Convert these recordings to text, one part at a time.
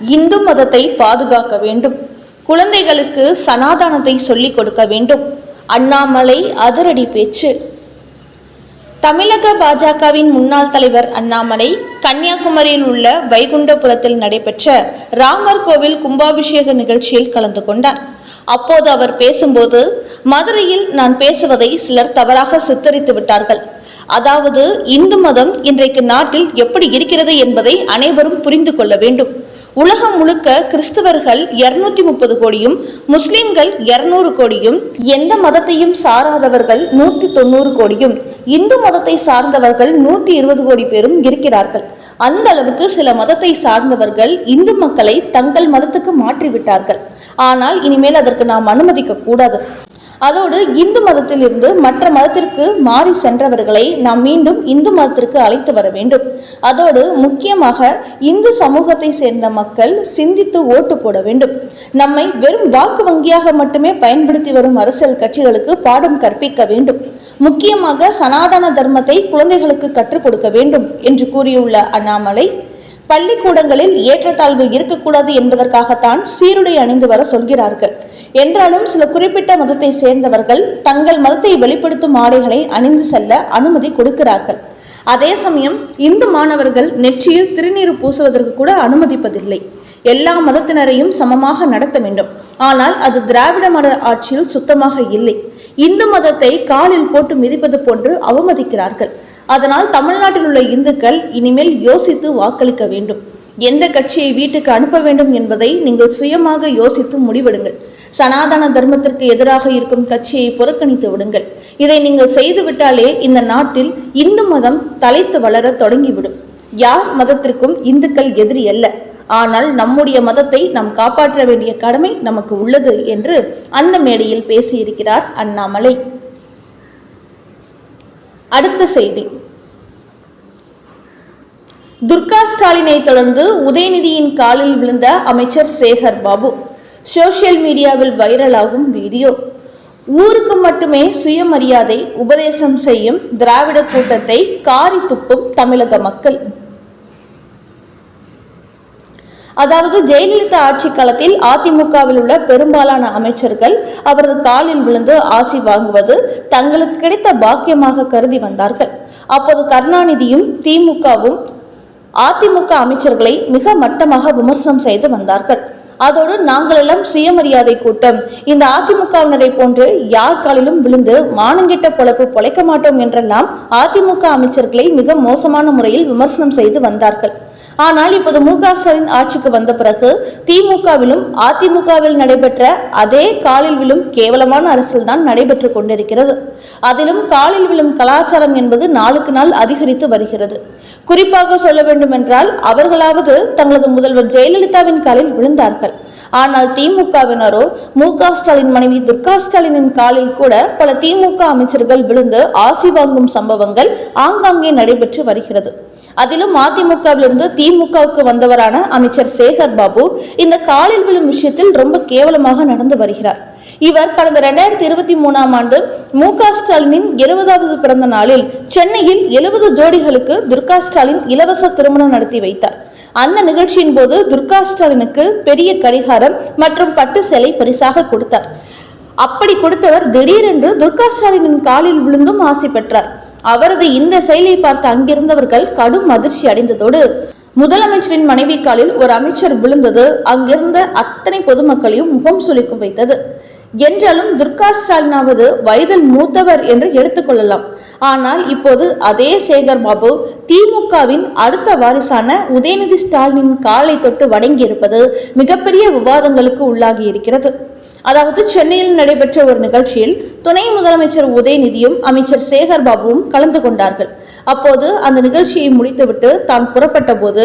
இந்து மதத்தை பாதுகாக்க வேண்டும். குழந்தைகளுக்கு சனாதானத்தை சொல்லிக் கொடுக்க வேண்டும். அண்ணாமலை அதிரடி பேச்சு. தமிழக பாஜகவின் முன்னாள் தலைவர் அண்ணாமலை கன்னியாகுமரியில் உள்ள வைகுண்டபுரத்தில் நடைபெற்ற ராமர் கோவில் கும்பாபிஷேக நிகழ்ச்சியில் கலந்து கொண்டார். அப்போது அவர் பேசும்போது மதுரையில் நான் பேசுவதை சிலர் தவறாக சித்தரித்து விட்டார்கள். அதாவது இந்து மதம் இன்றைக்கு நாட்டில் எப்படி இருக்கிறது என்பதை அனைவரும் புரிந்து கொள்ள வேண்டும். உலகம் முழுக்க கிறிஸ்தவர்கள் இருநூத்தி முப்பது கோடியும் முஸ்லிம்கள் இருநூறு கோடியும் எந்த மதத்தையும் சாராதவர்கள் நூத்தி தொண்ணூறு கோடியும் இந்து மதத்தை சார்ந்தவர்கள் நூத்தி இருபது கோடி பேரும் இருக்கிறார்கள். அந்த அளவுக்கு சில மதத்தை சார்ந்தவர்கள் இந்து மக்களை தங்கள் மதத்துக்கு மாற்றிவிட்டார்கள். ஆனால் இனிமேல் அதற்கு நாம் அனுமதிக்க கூடாது. அதோடு இந்து மதத்திலிருந்து மற்ற மதத்திற்கு மாறி சென்றவர்களை நாம் மீண்டும் இந்து மதத்திற்கு அழைத்து வர வேண்டும். அதோடு முக்கியமாக இந்து சமூகத்தை சேர்ந்த மக்கள் சிந்தித்து ஓட்டு போட வேண்டும். நம்மை வெறும் வாக்கு வங்கியாக மட்டுமே பயன்படுத்தி வரும் அரசியல் கட்சிகளுக்கு பாடம் கற்பிக்க வேண்டும். முக்கியமாக சனாதன தர்மத்தை குழந்தைகளுக்கு கற்றுக் கொடுக்க வேண்டும் என்று கூறியுள்ள அண்ணாமலை பள்ளிக்கூடங்களில் ஏற்றத்தாழ்வு இருக்கக்கூடாது என்பதற்காகத்தான் சீருடை அணிந்து வர சொல்கிறார்கள். என்றாலும் சில குறிப்பிட்ட மதத்தை சேர்ந்தவர்கள் தங்கள் மதத்தை வெளிப்படுத்தும் ஆடைகளை அணிந்து செல்ல அனுமதி கொடுக்கிறார்கள். அதே சமயம் இந்து மாணவர்கள் நெற்றியில் திருநீர் பூசுவதற்கு கூட அனுமதிப்பதில்லை. எல்லா மதத்தினரையும் சமமாக நடத்த வேண்டும். ஆனால் அது திராவிட மத ஆட்சியில் சுத்தமாக இல்லை. இந்து மதத்தை காலில் போட்டு மிதிப்பது போன்று அவமதிக்கிறார்கள். அதனால் தமிழ்நாட்டில் உள்ள இந்துக்கள் இனிமேல் யோசித்து வாக்களிக்க வேண்டும். எந்த கட்சியை வீட்டுக்கு அனுப்ப வேண்டும் என்பதை நீங்கள் சுயமாக யோசித்து முடிவெடுங்கள். சனாதன தர்மத்திற்கு எதிராக இருக்கும் கட்சியை புறக்கணித்து விடுங்கள். இதை நீங்கள் செய்துவிட்டாலே இந்த நாட்டில் இந்து மதம் தலைத்து வளர தொடங்கிவிடும். யார் மதத்திற்கும் இந்துக்கள் எதிரி அல்ல. ஆனால் நம்முடைய மதத்தை நாம் காப்பாற்ற வேண்டிய கடமை நமக்கு உள்ளது என்று அந்த மேடையில் பேசியிருக்கிறார் அண்ணாமலை. அடுத்த செய்தி. துர்கா ஸ்டாலினை தொடர்ந்து உதயநிதியின் காலில் விழுந்த அமைச்சர் சேகர் பாபு. சோசியல் மீடியாவில் வைரலாகும் வீடியோ. ஊருக்கு மட்டுமே சுயமரியாதை உபதேசம் செய்யும் திராவிட கூட்டத்தை காரி துப்பும் தமிழக மக்கள். அதாவது ஜெயலலிதா ஆட்சி காலத்தில் அதிமுகவில் உள்ள பெரும்பாலான அமைச்சர்கள் அவரது காலில் விழுந்து ஆசி வாங்குவது தங்களுக்கு கிடைத்த பாக்கியமாக கருதி வந்தார்கள். அப்போது கருணாநிதியும் திமுகவும் அதிமுக அமைச்சர்களை மிக மட்டமாக விமர்சனம் செய்து வந்தார்கள். அதோடு நாங்கள் எல்லாம் சுயமரியாதை கூட்டம். இந்த அதிமுகவினரை போன்று யார் காலிலும் விழுந்து மானங்கிட்ட பொழப்பு பொழைக்க மாட்டோம் என்றெல்லாம் அதிமுக அமைச்சர்களை மிக மோசமான முறையில் விமர்சனம் செய்து வந்தார்கள். ஆனால் இப்போது மு க ஸ்டாலின் ஆட்சிக்கு வந்த பிறகு திமுகவிலும் அதிமுகவில் நடைபெற்ற அதே காலில் விழும் கேவலமான அரசியல் தான் நடைபெற்று கொண்டிருக்கிறது. அதிலும் காலில் விழும் கலாச்சாரம் என்பது நாளுக்கு நாள் அதிகரித்து வருகிறது. குறிப்பாக சொல்ல வேண்டுமென்றால் அவர்களாவது தங்களது முதல்வர் ஜெயலலிதாவின் காலில் விழுந்தார்கள். ஆனால் திமுகவினரோ மு க ஸ்டாலின் மனைவி துர்கா ஸ்டாலினின் காலில் கூட பல திமுக அமைச்சர்கள் விழுந்து ஆசி வாங்கும் சம்பவங்கள் ஆங்காங்கே நடைபெற்று வருகிறது. அதிலும் அதிமுகவிலிருந்து திமுகவுக்கு வந்தவரான அமைச்சர் சேகர் பாபு இந்த காலில் விழும் விஷயத்தில் ரொம்ப கேவலமாக நடந்து வருகிறார். இவர் கடந்த இரண்டாயிரத்தி இருபத்தி மூணாம் ஆண்டு மு க ஸ்டாலினின் எழுபதாவது பிறந்த நாளில் சென்னையில் எழுபது ஜோடிகளுக்கு துர்கா ஸ்டாலின் இலவச திருமணம் நடத்தி வைத்தார். அந்த நிகழ்ச்சியின் போது துர்கா ஸ்டாலினுக்கு பெரிய கடிகாரம் மற்றும் பட்டு சேலை பரிசாக கொடுத்தார். அப்படி கொடுத்தவர் திடீரென்று துர்கா ஸ்டாலினின் காலில் விழுந்தும் ஆசி பெற்றார். அவரது இந்த செயலை பார்த்து அங்கிருந்தவர்கள் கடும் அதிர்ச்சி அடைந்ததோடு முதலமைச்சரின் மனைவி காலில் ஒரு அமைச்சர் விழுந்தது. அங்கிருந்த அத்தனை பொதுமக்களையும் முகம் சுளிக்கும் வைத்தது. என்றாலும் துர்கா ஸ்டாலினாவது வயதில் மூத்தவர் என்று எடுத்துக்கொள்ளலாம் ஆனால் இப்போது அதே சேகர் பாபு திமுகவின் அடுத்த வாரிசான உதயநிதி ஸ்டாலினின் காலை தொட்டு வணங்கியிருப்பது மிகப்பெரிய விவாதங்களுக்கு உள்ளாகி இருக்கிறது அதாவது சென்னையில் நடைபெற்ற ஒரு நிகழ்ச்சியில் துணை முதலமைச்சர் உதயநிதியும் அமைச்சர் சேகர் பாபுவும் கலந்து கொண்டார்கள். அப்போது அந்த நிகழ்ச்சியை முடித்துவிட்டு தான் புறப்பட்ட போது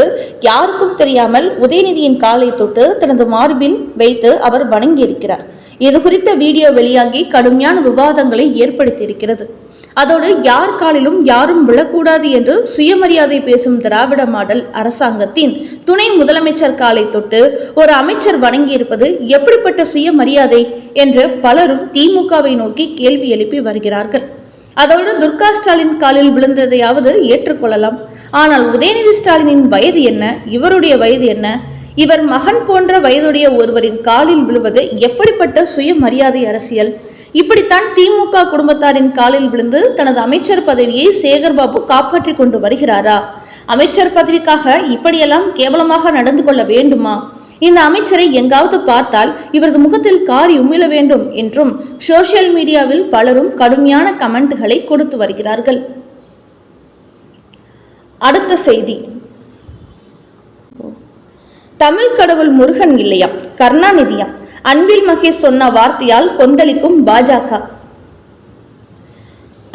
யாருக்கும் தெரியாமல் உதயநிதியின் காலை தொட்டு தனது மார்பில் வைத்து அவர் வணங்கியிருக்கிறார். இது குறித்த வீடியோ வெளியாகி கடுமையான விவாதங்களை ஏற்படுத்தியிருக்கிறது. அதோடு யார் காலிலும் யாரும் விழக்கூடாது என்று சுயமரியாதை பேசும் திராவிட மாடல் அரசாங்கத்தின் துணை முதலமைச்சர் காலை தொட்டு ஒரு அமைச்சர் வணங்கியிருப்பது எப்படிப்பட்ட சுயமரியாதை என்று பலரும் திமுகவை நோக்கி கேள்வி எழுப்பி வருகிறார்கள். அதோடு துர்கா ஸ்டாலின் காலில் விழுந்ததையாவது ஏற்றுக்கொள்ளலாம். ஆனால் உதயநிதி ஸ்டாலினின் வயது என்ன? இவருடைய வயது என்ன? இவர் மகன் போன்ற வயதுடைய ஒருவரின் காலில் விழுவது எப்படிப்பட்ட சுயமரியாதை அரசியல்? இப்படித்தான் திமுக குடும்பத்தாரின் காலில் விழுந்து தனது அமைச்சர் பதவியை சேகர்பாபு காப்பாற்றிக் கொண்டு வருகிறாரா? அமைச்சர் பதவிக்காக இப்படியெல்லாம் கேவலமாக நடந்து கொள்ள வேண்டுமா? இந்த அமைச்சரை எங்காவது பார்த்தால் இவரது முகத்தில் காரி உமிழ வேண்டும் என்றும் சோசியல் மீடியாவில் பலரும் கடுமையான கமெண்ட்களை கொடுத்து வருகிறார்கள். அடுத்த செய்தி. தமிழ் கடவுள் முருகன் இல்லையாம் கருணாநிதியாம். அன்பில் மகேஷ் சொன்ன வார்த்தையால் கொந்தளிக்கும் பாஜக.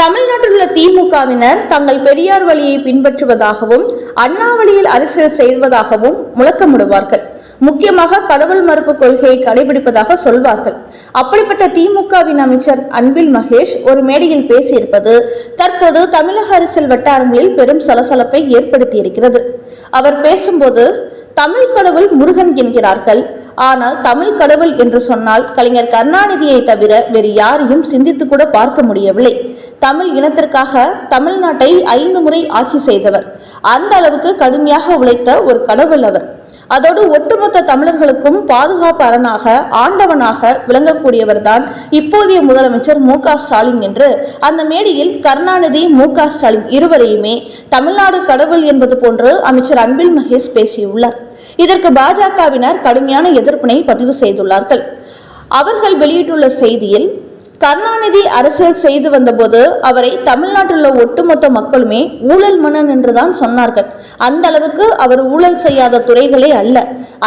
தமிழ்நாட்டில் உள்ள திமுகவினர் தங்கள் பெரியார் வழியை பின்பற்றுவதாகவும் அண்ணா வழியில் அரசியல் செய்வதாகவும் முழக்கமிடுவார்கள். முக்கியமாக கடவுள் மறுப்பு கொள்கையை கடைபிடிப்பதாக சொல்வார்கள். அப்படிப்பட்ட திமுகவின் அமைச்சர் அன்பில் மகேஷ் ஒரு மேடையில் பேசியிருப்பது தற்போது தமிழக அரசியல் வட்டாரங்களில் பெரும் சலசலப்பை ஏற்படுத்தியிருக்கிறது. அவர் பேசும்போது தமிழ் கடவுள் முருகன் என்கிறார்கள். ஆனால் தமிழ் கடவுள் என்று சொன்னால் கலைஞர் கருணாநிதியை தவிர வேறு யாரையும் சிந்தித்து கூட பார்க்க முடியவில்லை. தமிழ் இனத்திற்காக தமிழ்நாட்டை ஐந்து முறை ஆட்சி செய்தவர். அந்த அளவுக்கு கடுமையாக உழைத்த ஒரு கடவுள் அவர். அதோடு ஒட்டுமொத்த தமிழர்களுக்கும் பாதுகாப்பு அரணாக ஆண்டவனாக விளங்கக்கூடியவர்தான் இப்போதைய முதலமைச்சர் மு ஸ்டாலின் என்று அந்த மேடையில் கருணாநிதி மு ஸ்டாலின் இருவரையுமே தமிழ்நாடு கடவுள் என்பது போன்று அமைச்சர் அன்பில் மகேஷ் பேசியுள்ளார். இதற்கு பாஜகவினர் கடுமையான எதிர்ப்பினை பதிவு செய்துள்ளார்கள். அவர்கள் வெளியிட்டுள்ள செய்தியில் கருணாநிதி அரசியல் செய்து வந்தபோது அவரை தமிழ்நாட்டில் ஒட்டுமொத்த மக்களுமே ஊழல் மன்னன் என்றுதான் சொன்னார்கள். அந்த அளவுக்கு அவர் ஊழல் செய்யாத துறைகளே அல்ல.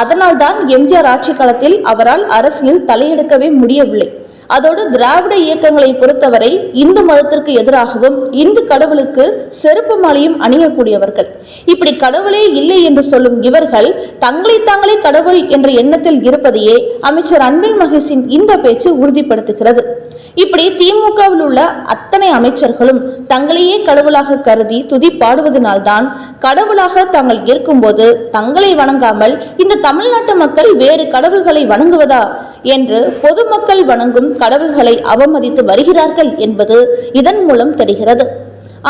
அதனால்தான் எம்ஜிஆர் ஆட்சி காலத்தில் அவரால் அரசியல் தலையெடுக்கவே முடியவில்லை. அதோடு திராவிட இயக்கங்களை பொறுத்தவரை இந்து மதத்திற்கு எதிராகவும் இந்து கடவுளுக்கு செருப்பு மாலையும் அணியக்கூடியவர்கள். இப்படி கடவுளே இல்லை என்று சொல்லும் இவர்கள் தங்களை தாங்களே கடவுள் என்ற எண்ணத்தில் இருப்பதையே அமைச்சர் அன்பில் மகேஷின் இந்த பேச்சு உறுதிப்படுத்துகிறது. இப்படி திமுகவில் உள்ள அத்தனை அமைச்சர்களும் தங்களையே கடவுளாக கருதி துதி பாடுவதனால்தான் கடவுளாக தாங்கள் இருக்கும்போது தங்களை வணங்காமல் இந்த தமிழ்நாட்டு மக்கள் வேறு கடவுள்களை வணங்குவதா என்று பொதுமக்கள் வணங்கும் கடவுள்களை அவமதித்து வருகிறார்கள் என்பது இதன் மூலம் தெரிகிறது.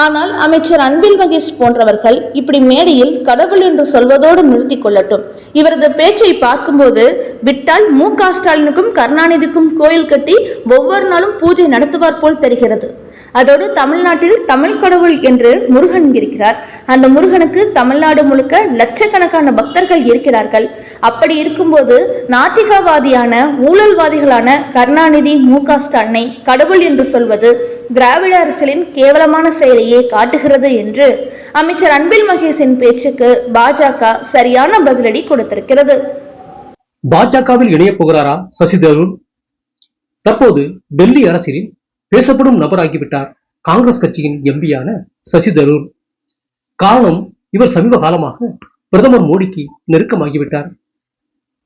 ஆனால் அமைச்சர் அன்பில் மகேஷ் போன்றவர்கள் இப்படி மேடையில் கடவுள் என்று சொல்வதோடு நிறுத்தி கொள்ளட்டும். இவரது பேச்சை பார்க்கும்போது விட்டால் மு க ஸ்டாலினுக்கும் கருணாநிதிக்கும் கோயில் கட்டி ஒவ்வொரு நாளும் பூஜை நடத்துவார் போல் தெரிகிறது. அதோடு தமிழ்நாட்டில் தமிழ் கடவுள் என்று முருகன் இருக்கிறார். அந்த முருகனுக்கு தமிழ்நாடு முழுக்க லட்சக்கணக்கான பக்தர்கள் இருக்கிறார்கள். அப்படி இருக்கும்போது நாத்திகவாதியான ஊழல்வாதிகளான கருணாநிதி மு க ஸ்டாலினை கடவுள் என்று சொல்வது திராவிட அரசியலின் கேவலமான செயலையே காட்டுகிறது என்று அமைச்சர் அன்பில் மகேஷின் பேச்சுக்கு பாஜக சரியான பதிலடி கொடுத்திருக்கிறது. பாஜகவில் இணையப் போகிறாரா சசி தரூர்? தற்போது டெல்லி அரசியலில் பேசப்படும் நபராகிவிட்டார் காங்கிரஸ் கட்சியின் எம்பியான சசி தரூர். காரணம் இவர் சமீப காலமாக பிரதமர் மோடிக்கு நெருக்கமாகிவிட்டார்.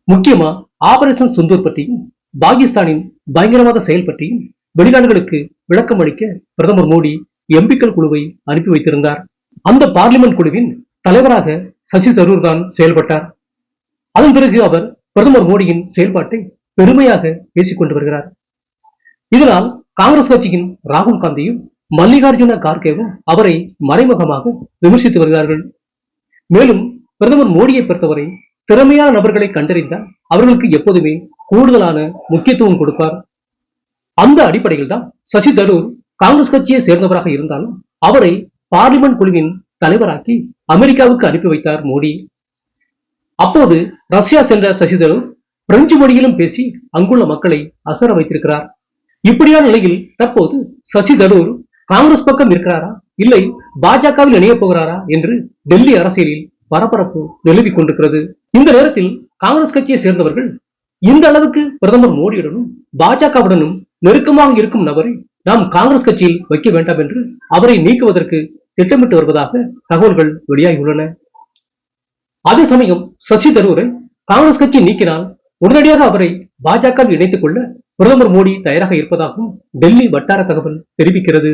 முக்கியமா ஆபரேஷன் சுந்தூர் பற்றியும் பாகிஸ்தானின் பயங்கரவாத செயல் பற்றியும் வெளிநாடுகளுக்கு விளக்கம் அளிக்க பிரதமர் மோடி எம்பிக்கள் குழுவை அனுப்பி வைத்திருந்தார். அந்த பார்லிமெண்ட் குழுவின் தலைவராக சசி தரூர் தான் செயல்பட்டார். அதன் பிறகு அவர் பிரதமர் மோடியின் செயல்பாட்டை பெருமையாக பேசிக் கொண்டு வருகிறார். இதனால் காங்கிரஸ் கட்சியின் ராகுல் காந்தியும் மல்லிகார்ஜுன கார்கேவும் அவரை மறைமுகமாக விமர்சித்து வருகிறார்கள். மேலும் பிரதமர் மோடியை பொறுத்தவரை திறமையான நபர்களை கண்டறிந்தால் அவர்களுக்கு எப்போதுமே கூடுதலான முக்கியத்துவம் கொடுப்பார். அந்த அடிப்படையில் தான் சசி தரூர் காங்கிரஸ் கட்சியை சேர்ந்தவராக இருந்தாலும் அவரை பார்லிமெண்ட் குழுவின் தலைவராக்கி அமெரிக்காவுக்கு அனுப்பி வைத்தார் மோடி. அப்போது ரஷ்யா சென்ற சசி தரூர் பிரெஞ்சு மொழியிலும் பேசி அங்குள்ள மக்களை அசர வைத்திருக்கிறார். இப்படியான நிலையில் தற்போது சசி தரூர் காங்கிரஸ் பக்கம் இருக்கிறாரா? இல்லை பாஜகவில் இணையப் போகிறாரா? என்று டெல்லி அரசியலில் பரபரப்பு நிலவிக் கொண்டிருக்கிறது. இந்த நேரத்தில் காங்கிரஸ் கட்சியை சேர்ந்தவர்கள் இந்த அளவுக்கு பிரதமர் மோடியுடனும் பாஜகவுடனும் நெருக்கமாக இருக்கும் நபரை நாம் காங்கிரஸ் கட்சியில் வைக்க வேண்டாம் என்று அவரை நீக்குவதற்கு திட்டமிட்டு வருவதாக தகவல்கள் வெளியாகியுள்ளன. அதே சமயம் சசி தரூரை காங்கிரஸ் கட்சி நீக்கினால் உடனடியாக அவரை பாஜக இணைத்துக் கொள்ள பிரதமர் மோடி தயாராக இருப்பதாகவும் டெல்லி வட்டார தகவல் தெரிவிக்கிறது.